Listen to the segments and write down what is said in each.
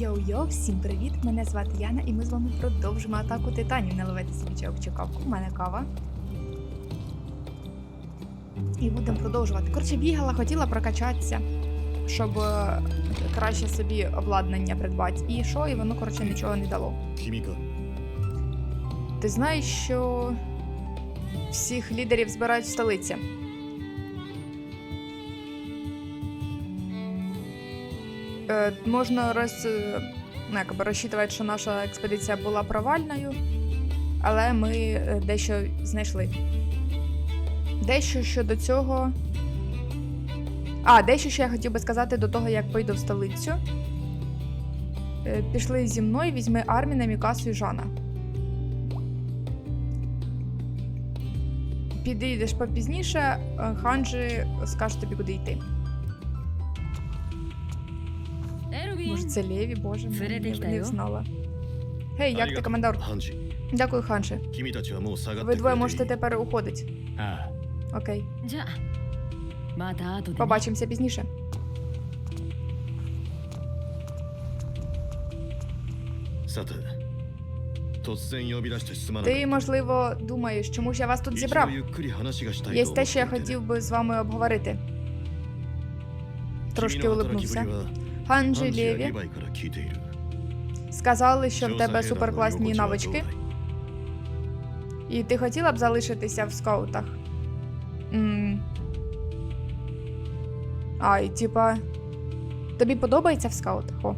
Йоу-йоу, всім привіт! Мене звати Яна, і ми з вами продовжимо атаку титанів. Наливайте собі чайок чи кавку. У мене кава. І будемо продовжувати. Коротше, бігала, хотіла прокачатися, щоб е, краще собі обладнання придбати. І що? І воно, коротше, нічого не дало. 君か Ти знаєш, що всіх лідерів збирають в столиці. Е, можна роз, е, ну, якби розчитувати, що наша експедиція була провальною, але ми е, дещо знайшли. Дещо щодо цього. А, дещо ще я хотів би сказати до того, як поїду в столицю. Пішли зі мною, візьми Арміна, Мікасу і Жана. Підійдеш попізніше, Ханджі скаже тобі, куди йти. Це Леві, боже мій, я не знала. Гей, як ти, командор? Дякую, Ханші. Ви двоє можете тепер уходити. Окей. Побачимося пізніше. Ти, можливо, думаєш, чому ж я вас тут зібрав? Є те, що я хотів би з вами обговорити. Трошки улипнувся. Ханджі Лєві сказали, що в тебе суперкласні навички. І ти хотіла б залишитися в скаутах? М а, типа. Тобі подобається в скаутах? О.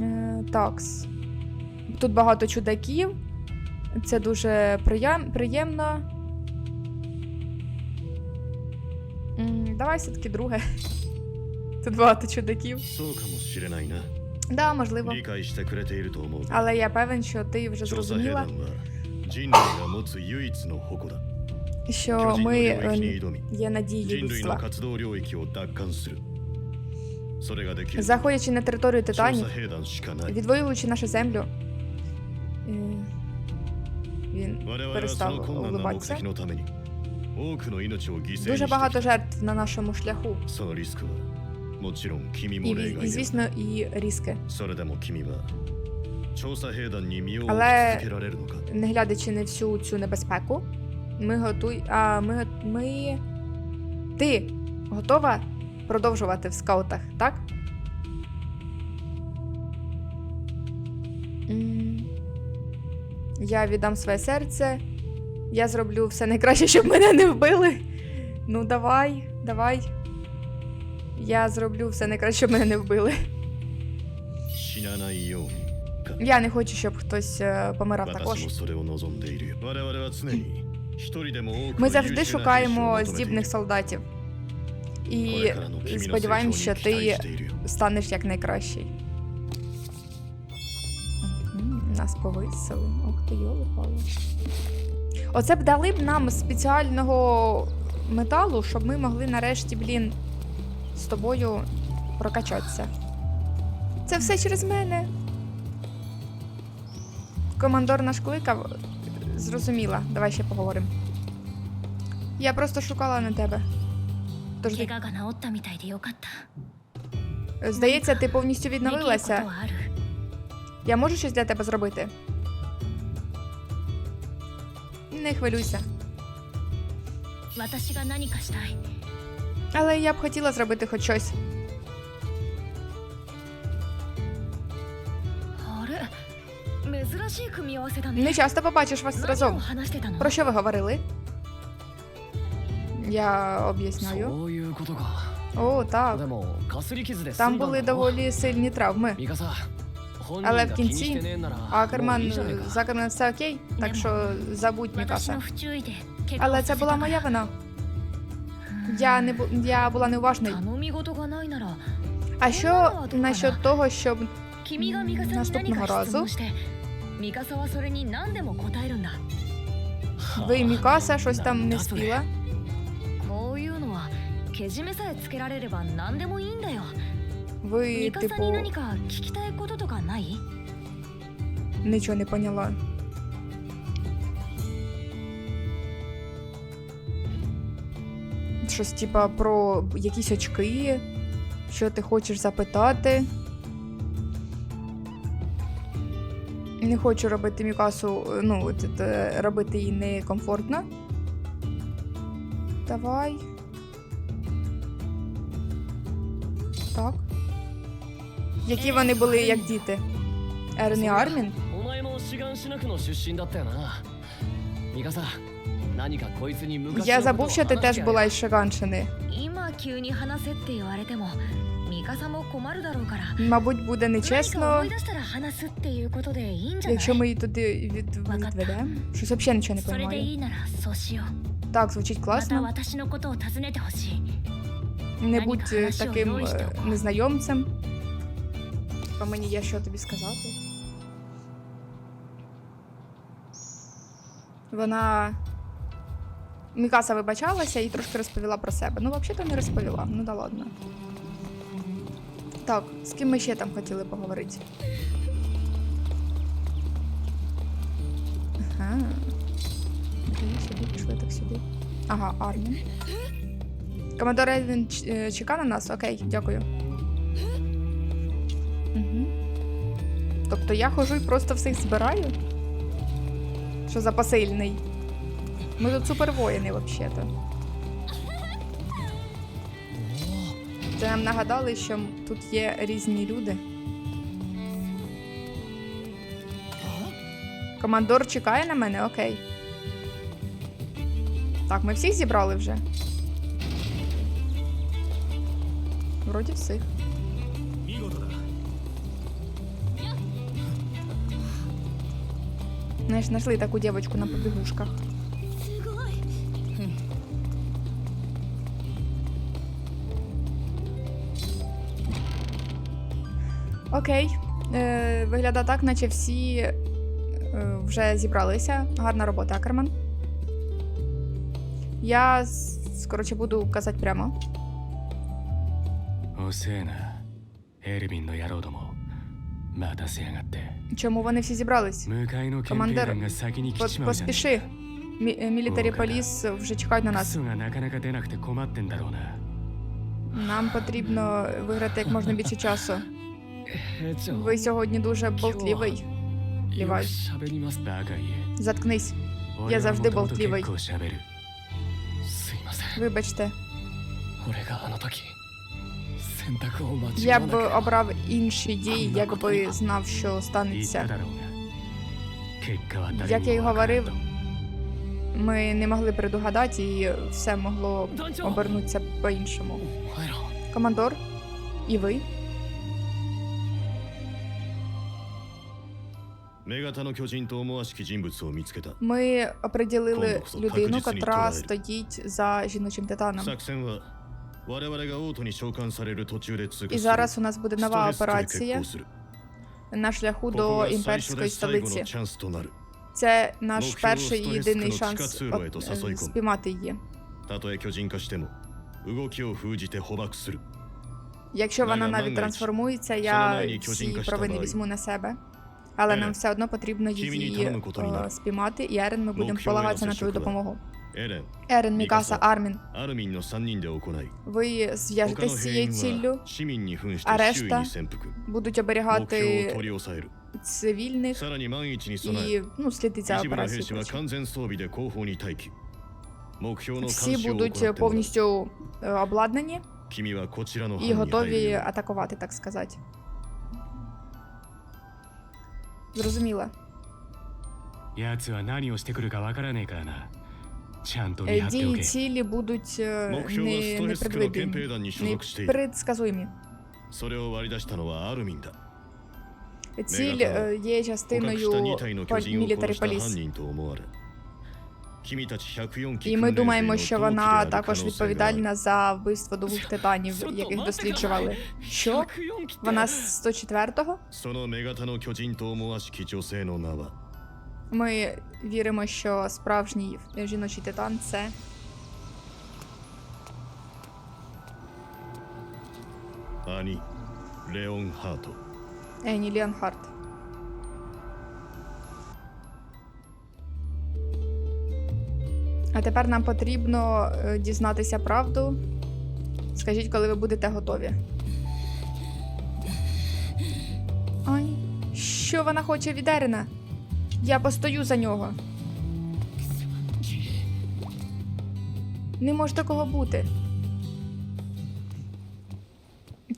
Е, Такс. Тут багато чудаків. Це дуже приємно. Давай все-таки друге. Тут багато чудаків. Да, можливо. Але я певен, що ти вже зрозуміла. Що ми е, є надією. Заходячи на територію Титанів, відвоюючи нашу землю, е, він перестав улибатися. Дуже багато жертв на нашому шляху. І, і звісно, і різки. Але не глядачи на всю цю небезпеку, ми готуй. А ми ми. Ти готова продовжувати в скаутах, так? Я віддам своє серце. Я зроблю все найкраще, щоб мене не вбили. Ну, давай, давай. Я зроблю все найкраще, щоб мене не вбили. Я не хочу, щоб хтось е, помирав також. Ми завжди шукаємо здібних солдатів. І сподіваємось, що ти станеш як найкращий. Нас повисили. Ох ти, йоли пали. Оце б дали б нам спеціального металу, щоб ми могли нарешті, блін, з тобою прокачатися. Це все через мене. Командор наш кликав. Зрозуміла, давай ще поговоримо. Я просто шукала на тебе. Тож... Здається, ти повністю відновилася. Я можу щось для тебе зробити? Не хвилюйся. Але я б хотіла зробити хоч щось. Не часто побачиш вас разом. Про що ви говорили? Я об'ясняю. О, так. Там були доволі сильні травми. Але в кінці Акерман Закерман все окей, так що забудь Мікаса. Але це була моя вина. Я не бу... я була неуважною. А що насчет того, щоб наступного разу? ви Мікаса щось там не спіла? ви, типу, нічого не поняла. Щось типа про якісь очки, що ти хочеш запитати. Не хочу робити Мікасу, ну, е, робити її некомфортно. Давай. Які вони були як діти? Ерн і Армін? お前も志願しなくの出身だったよなミカサ何かこいつに昔 Я のことを забув, що ти 話 теж してやれ була із Шиганщини. 今急に話せって言われてもミカサも困るだろうから Мабуть, буде 何か нечесно, 思い出したら話すっていうことでいいんじゃない якщо ми її туди від... відведемо. Щось взагалі нічого не それで розумію. いいならそうしよう Так, звучить また класно. 私のことを尋ねてほしい Не Наніка, будь е, хорошо, таким ну і е, що? незнайомцем. Бо мені є що тобі сказати. Вона. Мікаса вибачалася і трошки розповіла про себе. Ну, взагалі-то не розповіла. Ну да ладно. Так, з ким ми ще там хотіли поговорити? Ага. Окей, сюди пішли, так сюди. Ага, Армін. Командор Едвін ч- е, на нас? Окей, дякую. Тобто я ходжу і просто всіх збираю? Що за посильний? Ми тут супервоїни, взагалі-то. Це нам нагадали, що тут є різні люди. Командор чекає на мене, окей. Так, ми всіх зібрали вже. Вроді всіх. Знаешь, нашли такую девочку на побегушках. Окей, Е, виглядає так, наче всі е, вже зібралися. Гарна робота, Акерман. Я коротше, буду казати прямо. Осена, Ервін до ну Яродому. Чому вони всі зібрались? Командир, поспіши. Мі е, мілітарі поліс вже чекають на нас. Нам потрібно виграти як можна більше часу. Ви сьогодні дуже болтливий. Лівай. Заткнись. Я завжди болтливий. Вибачте. Я б обрав інші дії, якби знав, що станеться. Як я й говорив, ми не могли предугадати, і все могло обернутися по-іншому. Командор, і ви. Ми оприділили людину, котра стоїть за жіночим титаном. І зараз у нас буде нова операція на шляху до імперської столиці. Це наш перший єдиний шанс е, спіймати її. Якщо вона навіть трансформується, я всі провини візьму на себе. Але нам все одно потрібно її е, спіймати, і Ерен, ми будемо полагатися на твою допомогу. エレン Ерен, Мікаса, Мікаса. Армін, アルミンの3人で行い ви 他の зв'яжетесь з 兵 цією 員 ціллю, は市民に扮し あ て решта 周囲に潜伏 будуть 目標を оберігати 取り押さえる цивільних さらに万一に備え і ну, слідити за 一部の兵 операцією. 士は коротше. 完全装備で後方に待機目標の監 Всі 視を行って будуть もらう повністю е, обладнані 君はこちらの і 班に入る готові よう атакувати, так сказати. Зрозуміла. 奴は何をしてくるかわからねえからなちゃんと見 Е, Дії і цілі будуть е, не, непредвидимі, непредсказуємі. Ціль є частиною Military Police. І ми думаємо, що вона також відповідальна за вбивство двох титанів, яких досліджували. Що? Вона з 104-го? Ми віримо, що справжній жіночий титан це. Ані Леонхарту. Ені Леонхарт. А тепер нам потрібно е, дізнатися правду. Скажіть, коли ви будете готові. Ой, що вона хоче від Ерена? Я постою за нього. Не може такого бути.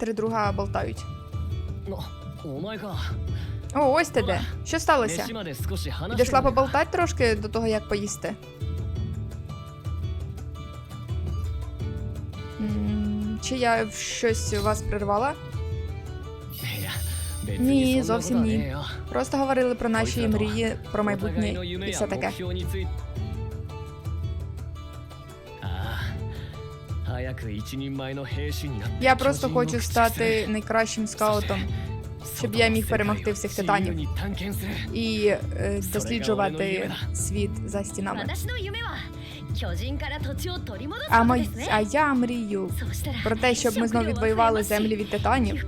Три друга болтають. О, ось ти де. Що сталося? Дійшла поболтати трошки до того, як поїсти. Чи я щось вас прервала? Ні, зовсім ні. Просто говорили про наші мрії, про майбутнє і все таке. Я просто хочу стати найкращим скаутом, щоб я міг перемогти всіх титанів і досліджувати світ за стінами. А мой, а я мрію про те, щоб ми знову відвоювали землі від титанів.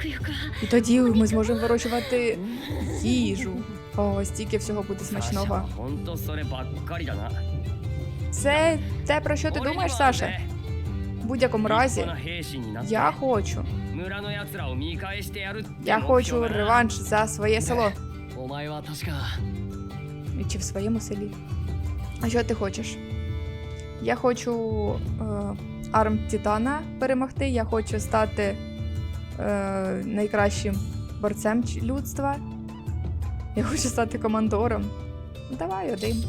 І тоді ми зможемо вирощувати їжу. О, стільки всього буде смачного. Це те про що ти думаєш, Саша? В будь-якому разі, я хочу. Я хочу реванш за своє село. І чи в своєму селі? А що ти хочеш? Я хочу е, арм Титана перемогти. Я хочу стати е, найкращим борцем людства. Я хочу стати командором. Давай один.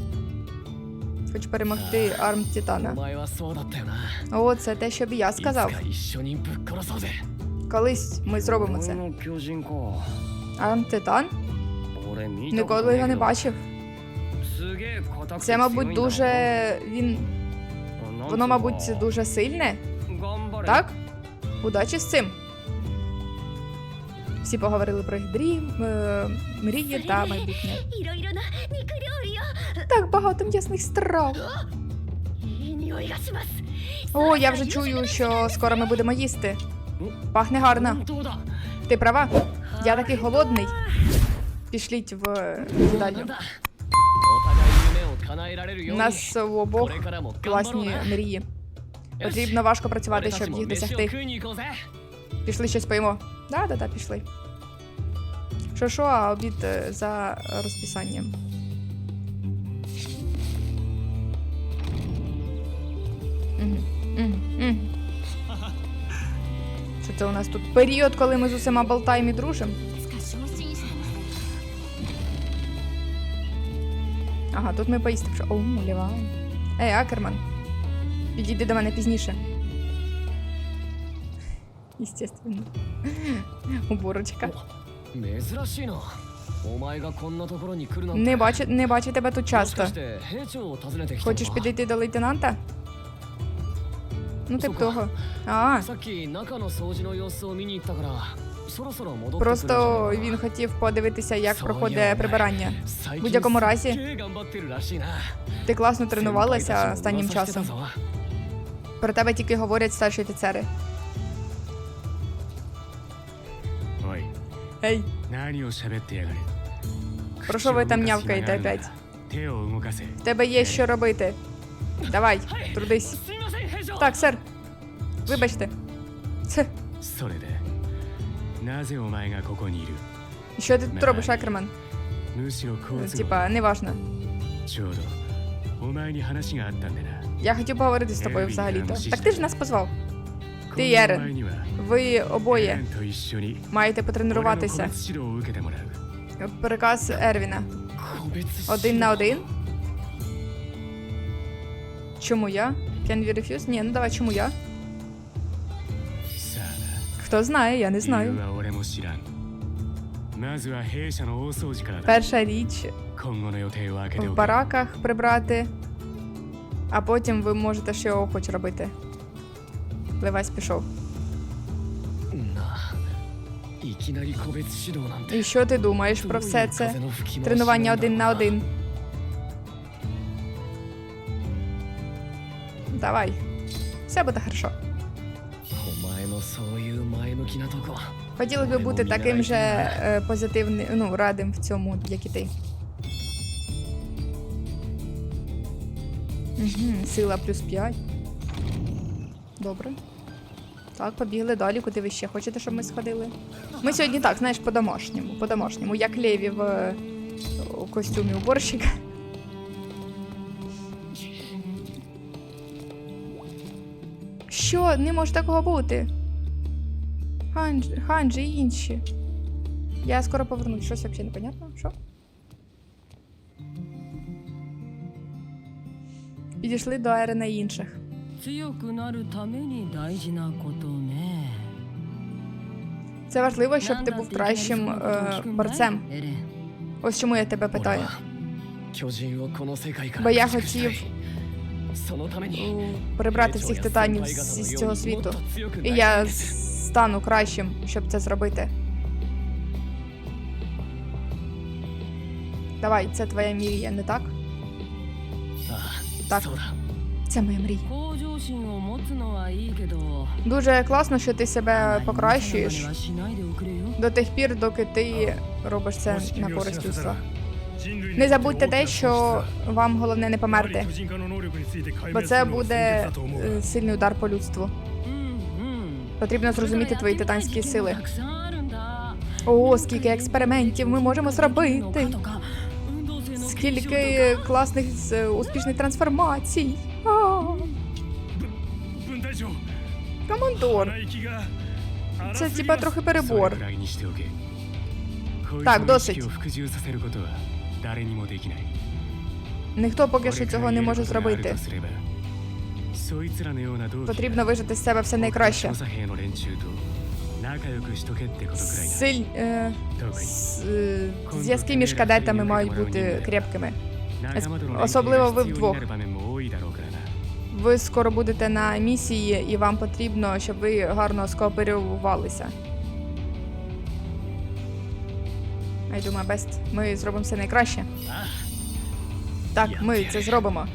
Хочу перемогти арм Титана. О, це те, що б я сказав. Колись ми зробимо це. Арм Титан? Ніколи його не бачив. Це, мабуть, дуже він Воно, мабуть, дуже сильне. Так? Удачі з цим. Всі поговорили про гідрі дрім, е, мрії та майбутнє. Так багато м'ясних страв. О, я вже чую, що скоро ми будемо їсти. Пахне гарно. Ти права? Я такий голодний. Пішліть в їдальню. У нас в обох класні мрії. Потрібно важко працювати, щоб їх досягти. Пішли щось поїмо. Да, да, да, пішли. Що, що, а обід е, за розписанням. Це у нас тут період, коли ми з усіма болтаємо і дружимо? Ага, тут ми поїсти що. Оу, ліва. Ей, Акерман. Підійди до мене пізніше. Естественно. Уборочка. Не бачу, не бачу тебе тут часто. Хочеш підійти до лейтенанта? Ну, тип того. А. Просто він хотів подивитися, як проходить прибирання. В будь-якому разі ти класно тренувалася останнім часом. Про тебе тільки говорять старші офіцери. Ей. Про що ви там нявкаєте опять? В тебе є що робити. Давай, трудись. Так, сер. Вибачте. Це. それでなぜお前がここにいる Що ти тут робиш, Акерман? むしろ好都合 Типа, неважно. ちょうどお前に話があったんでな Я хотів поговорити з тобою взагалі-то. Так ти ж нас позвав. 今 Ти 後お Єрен. 前には Ви エレ обоє ンと一緒に маєте 俺の個 потренуватися. 別指導を受けてもらう Приказ Ервіна. 個別指導 Один на один. Чому я? Can we refuse? Ні, ну давай, чому я? Хто знає, я не знаю. Перша річ в бараках прибрати, а потім ви можете ще охоч робити. Левась пішов. І що ти думаєш про все це? Тренування один на один. Давай. Все буде хорошо. Хотіли би бути таким же е, позитивним, ну, радим в цьому, як і ти. Угу, Сила плюс 5. Добре. Так, побігли далі, куди ви ще хочете, щоб ми сходили. Ми сьогодні так, знаєш, по-домашньому. По-домашньому, як леві в е, у костюмі уборщика. Що? Не може такого бути. Ханж... Ханджі і інші. Я скоро повернусь. Щось взагалі непонятно. Що? Підійшли до арени інших. Це важливо, щоб ти був кращим е, борцем. Ось чому я тебе питаю. Бо я хотів прибрати всіх титанів з, з цього світу. І я стану кращим, щоб це зробити. Давай, це твоя мрія, не так? Так. Це моя мрія. Дуже класно, що ти себе покращуєш до тих пір, доки ти робиш це на користь людства. Не забудьте те, що вам головне не померти, бо це буде сильний удар по людству. Потрібно зрозуміти твої титанські сили. О, скільки експериментів ми можемо зробити. Скільки класних е, успішних трансформацій. Командор. Це типа трохи перебор. Так, досить. Ніхто поки що цього не може зробити. Потрібно вижити з себе все найкраще. Силь... Е, е... Зв'язки між кадетами мають бути крепкими. Особливо ви вдвох. Ви скоро будете на місії, і вам потрібно, щоб ви гарно скооперувалися. I do my best. Ми зробимо все найкраще. Так, ми це зробимо.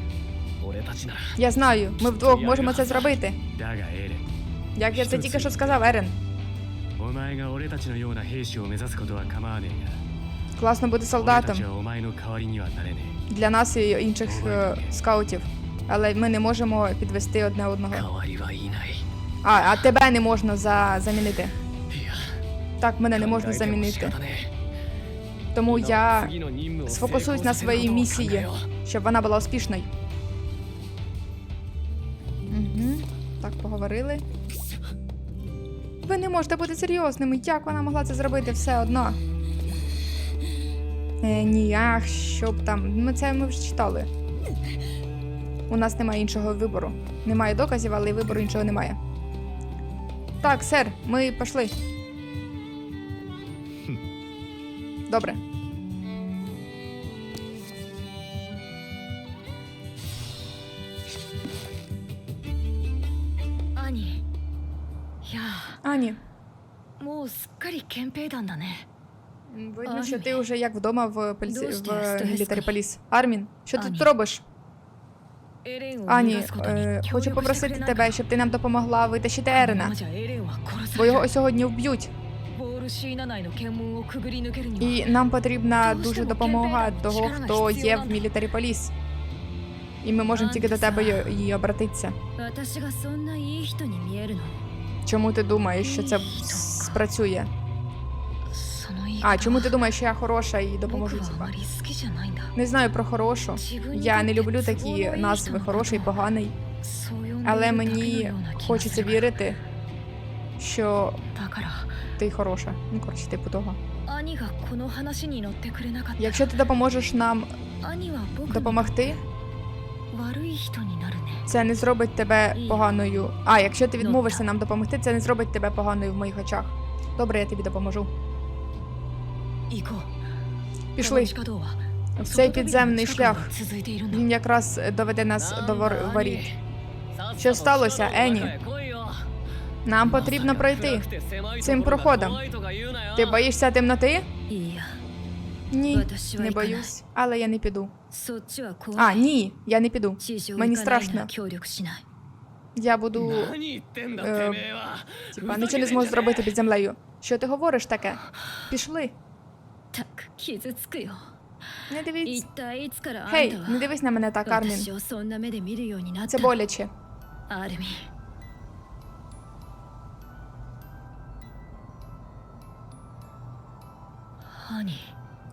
Я знаю, ми вдвох можемо це зробити. Як я це тільки що сказав, Ерен. Класно бути солдатом. Для нас і інших е, скаутів. Але ми не можемо підвести одне одного. А, а тебе не можна за... замінити. Так, мене не можна замінити. Тому я сфокусуюсь на своїй місії, щоб вона була успішною. Так, поговорили. Ви не можете бути серйозними. Як вона могла це зробити все одно? Е, ні, ах, що б там. Ми це ми вже читали. У нас немає іншого вибору. Немає доказів, але вибору іншого немає. Так, сер, ми пішли. Добре. 憲兵団だね видно, Армін. що ти вже як вдома в, поліці... Дуже в стрес. мілітарі поліс. Армін, що ти Ані. тут робиш? エレンを逃 Ані, がすことに е, 協 хочу 力してく попросити れない тебе, щоб ти нам допомогла витащити Ерена, じゃエレンは殺さ бо れる його сьогодні вб'ють. ボールシーナ内の検問をくぐり抜けるには І нам потрібна Тому дуже що допомога Кемпейда того, чекала, хто що є вона- в мілітарі поліс. І ми можемо тільки до тебе й- її обратитися. 私がそんないい人に見えるの Чому ти думаєш, що це спрацює? А чому ти думаєш, що я хороша і допоможу тебе? Не знаю про хорошу. Я не люблю такі назви хороший, поганий. Але мені хочеться вірити, що ти хороша. Ну коротше, типу того. Якщо ти допоможеш нам допомогти, це не зробить тебе поганою. А якщо ти відмовишся нам допомогти, це не зробить тебе поганою в моїх очах. Добре, я тобі допоможу. Пішли. Цей підземний шлях. Він якраз доведе нас до воріт. Що сталося, Ені? Нам потрібно пройти цим проходом. Ти боїшся темноти? Ні, не боюсь, але я не піду. А, ні, я не піду. Мені страшно. Я буду. Е, типа нічого не зможу зробити під землею. Що ти говориш таке? Пішли. ったく傷つくよ Не дивіться. Хей, не дивись на мене так, Армін. Це боляче. アルミンハニ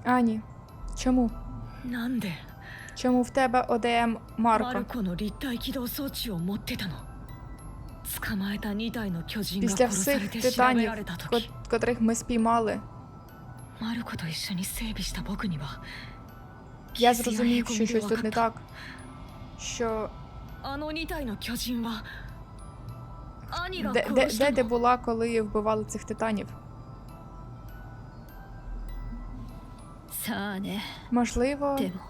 Ані, чому? ーなんで Чому в тебе ОДМ マ Марко? Після всіх титанів, られた時 котрих ми спіймали, マルコと一緒に整備した僕には я 傷や зрозумів, へこ що みで щось 分 тут か не った так. Що あの2体の巨人は兄が де, 殺 де, し де た ти の була, коли вбивали цих титанів? さあね Можливо, でも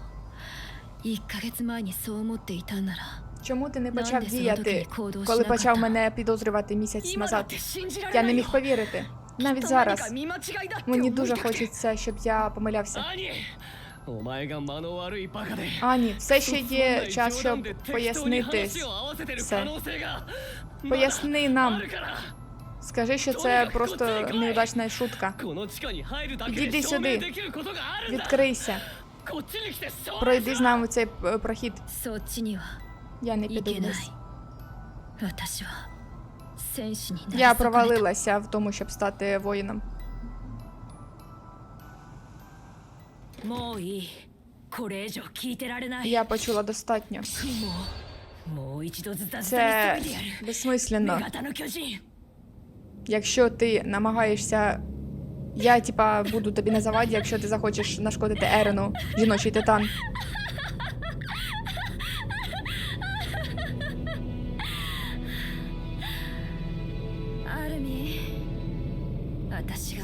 1ヶ月前にそう思っていたんなら чому ти не なん почав でその時に діяти, 行動し коли なかった почав мене підозрювати місяць 今だっ назад? て信じられ Я な не いよ міг повірити. Навіть зараз мені дуже хочеться, щоб я помилявся. Ані, все ще є час, щоб пояснити все. Поясни нам. Скажи, що це просто неудачна шутка. Іди сюди, відкрийся. Пройди з нами цей е, прохід. Я не піду вниз. Я провалилася в тому, щоб стати воїном. Я почула достатньо. Це безсмисленно. Якщо ти намагаєшся. Я, типа, буду тобі на заваді, якщо ти захочеш нашкодити Ерену, жіночий титан.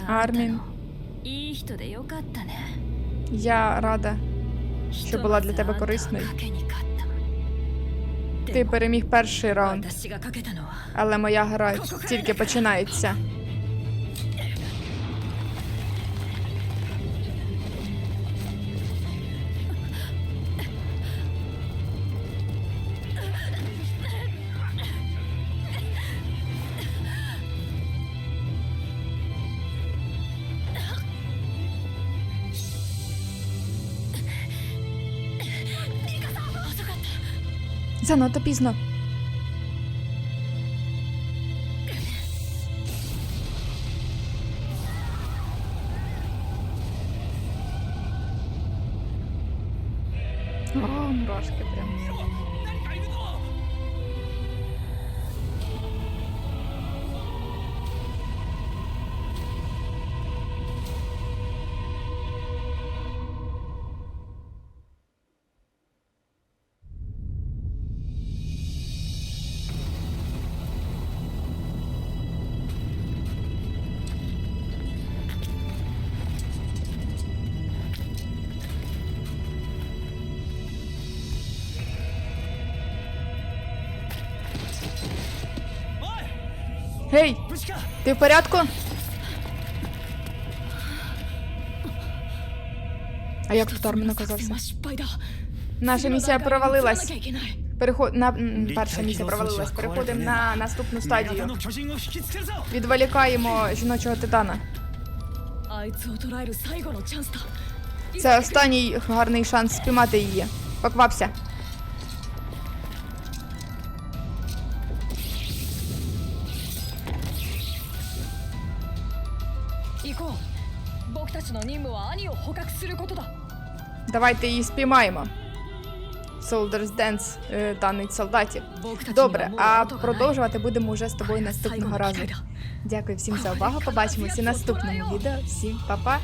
Армін. Я рада, що була для тебе корисною. Ти переміг перший раунд, але моя гра тільки починається. 'Занадто пізно. О, мурашки прям. Ти в порядку? А як Штормін оказався? Наша місія провалилась. Переход на перша місія провалилась. Переходимо на наступну стадію. Відволікаємо жіночого титана. Це останній гарний шанс спіймати її. Поквапся. Давайте її спіймаємо. Soldiers Dance, е, танець солдатів. Добре, а продовжувати будемо вже з тобою наступного разу. Дякую всім за увагу. Побачимося в наступному відео. Всім па-па.